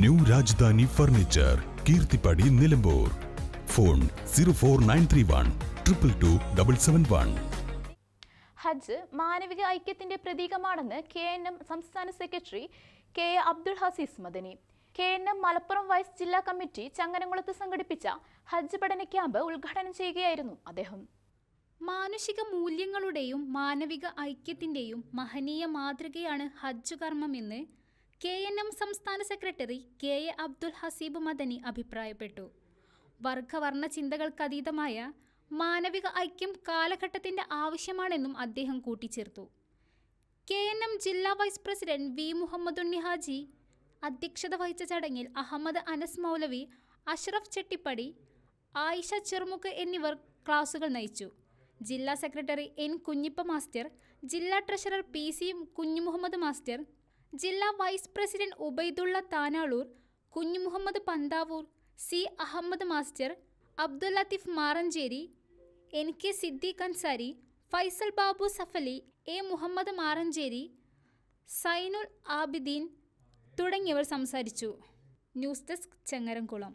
New Rajadhani furniture Keerthippadi Nilambur. Phone zero four nine three one triple two double seven one. ഹജ്ജ് മാനവിക ഐക്യത്തിന്റെ പ്രതീകമാണെന്ന് K N M സംസ്ഥാന secretary K A Abdul Haseez Madani. K N M Malappuram vice ജില്ലാ committee ചങ്ങനകുളത്ത് സംഘടിപ്പിച്ച ഹജ്ജ് പഠന camp ഉദ്ഘാടനം ചെയ്യുകയായിരുന്നു അദ്ദേഹം. മാനുഷിക മൂല്യങ്ങളുടെയും മാനവിക ഐക്യത്തിന്റെയും മഹനീയ മാതൃകയാണ് ഹജ്ജ് കർമ്മമെന്ന് കെ എൻ എം സംസ്ഥാന secretary K A Abdul Haseeb Madani അഭിപ്രായപ്പെട്ടു. വർഗവർണ ചിന്തകൾക്കതീതമായ മാനവിക ഐക്യം കാലഘട്ടത്തിന്റെ ആവശ്യമാണെന്നും അദ്ദേഹം കൂട്ടിച്ചേർത്തു. കെ എൻ എം ജില്ലാ vice president V Muhammadunni Haji അധ്യക്ഷത വഹിച്ച ചടങ്ങിൽ അഹമ്മദ് അനസ് മൗലവി അഷ്റഫ് ചെട്ടിപ്പടി ആയിഷ ചെറുമുക്ക് എന്നിവർ ക്ലാസുകൾ നയിച്ചു. ജില്ലാ സെക്രട്ടറി എൻ കുഞ്ഞിപ്പ മാസ്റ്റർ ജില്ലാ treasurer P C Kunjumuhammad master ജില്ലാ vice president Ubaidulla Thanalur Kunju Muhammad Panthavoor C Ahammed master Abdul Latheef Maranchery N K Siddique Ansari Faisal Babu Safali A Muhammad Maranchery Sainul Abideen തുടങ്ങിയവർ സംസാരിച്ചു. News desk Changaramkulam.